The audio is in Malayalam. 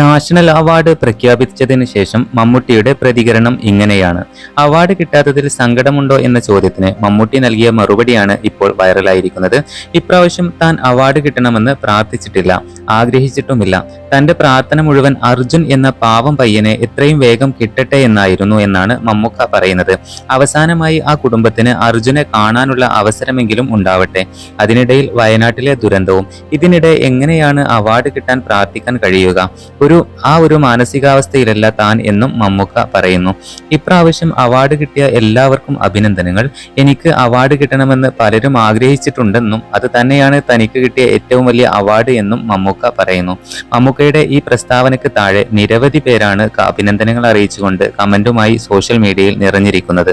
നാഷണൽ അവാർഡ് പ്രഖ്യാപിച്ചതിന് ശേഷം മമ്മൂട്ടിയുടെ പ്രതികരണം ഇങ്ങനെയാണ്. അവാർഡ് കിട്ടാത്തതിൽ സങ്കടമുണ്ടോ എന്ന ചോദ്യത്തിന് മമ്മൂട്ടി നൽകിയ മറുപടിയാണ് ഇപ്പോൾ വൈറലായിരിക്കുന്നത്. ഇപ്രാവശ്യം താൻ അവാർഡ് കിട്ടണമെന്ന് പ്രാർത്ഥിച്ചിട്ടില്ല. ആഗ്രഹിച്ചിട്ടുമില്ല. തന്റെ പ്രാർത്ഥന മുഴുവൻ അർജുൻ എന്ന പാവം പയ്യനെ എത്രയും വേഗം കിട്ടട്ടെ എന്നായിരുന്നു എന്നാണ് മമ്മൂക്ക പറയുന്നത്. അവസാനമായി ആ കുടുംബത്തിന് അർജുനെ കാണാനുള്ള അവസരമെങ്കിലും ഉണ്ടാവട്ടെ. അതിനിടയിൽ വയനാട്ടിലെ ദുരന്തവും ഇതിനിടെ എങ്ങനെയാണ് അവാർഡ് കിട്ടാൻ പ്രാർത്ഥിക്കാൻ കഴിയുക? ഒരു ആ ഒരു മാനസികാവസ്ഥയിലല്ല താൻ എന്നും മമ്മൂക്ക പറയുന്നു. ഇപ്രാവശ്യം അവാർഡ് കിട്ടിയ എല്ലാവർക്കും അഭിനന്ദനങ്ങൾ. എനിക്ക് അവാർഡ് കിട്ടണമെന്ന് പലരും ആഗ്രഹിച്ചിട്ടുണ്ടെന്നും അത് തന്നെയാണ് തനിക്ക് കിട്ടിയ ഏറ്റവും വലിയ അവാർഡ് എന്നും മമ്മൂക്ക പറയുന്നു. മമ്മൂക്കയുടെ ഈ പ്രസ്താവനയ്ക്ക് താഴെ നിരവധി പേരാണ് അഭിനന്ദനങ്ങൾ അറിയിച്ചുകൊണ്ട് കമന്റുമായി സോഷ്യൽ മീഡിയയിൽ നിറഞ്ഞിരിക്കുന്നത്.